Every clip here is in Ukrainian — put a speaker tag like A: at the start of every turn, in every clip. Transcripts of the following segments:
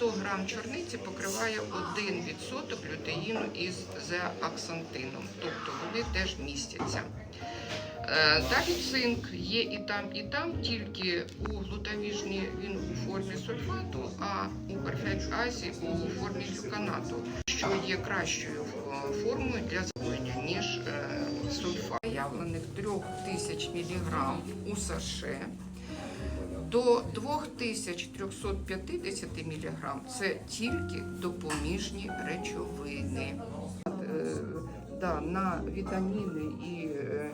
A: 100 грам чорниці покриває 1% лютеїну із зеаксантином, тобто вони теж містяться. Е, Далі цинк є і там, і там, тільки у глутаміжні він у формі сульфату, а у перфект азі у формі глюканату, що є кращою е, формою для засвоєння, ніж е, сульфат. Заявлених 3000 мг у саше до 2350 мг це тільки допоміжні речовини. Е, да, на вітаміни і е,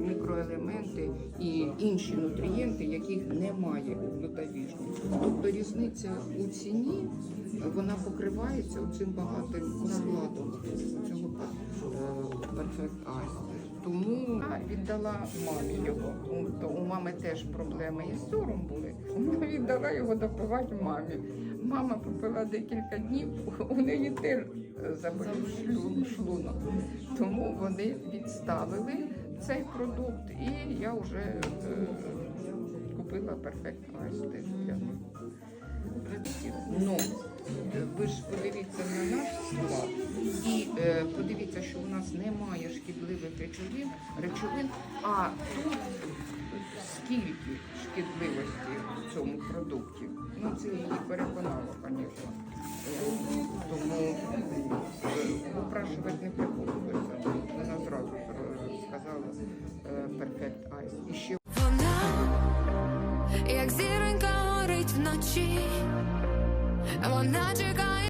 A: мікроелементи і інші нутрієнти, яких немає у глютавіжні. Тобто різниця у ціні вона покривається цим багатим складом цього Ice. Тому віддала мамі його. То у мами теж проблеми із зором були. Вона віддала його допивати мамі. Мама попила декілька днів, у неї теж заболів шлунок. Тому вони відставили цей продукт, і я вже е, купила для них. Ну, ви ж подивіться на наш склад подивіться, що у нас немає шкідливих речовин, речовин, а тут скільки шкідливості в цьому продукті. Ну, це її переконало, звісно. Е, Тому е, упрашувати не приходилося. Вона зразу е, сказала е, Perfect Ice. І ще
B: Вона, як зіронька горить вночі, вона чекає.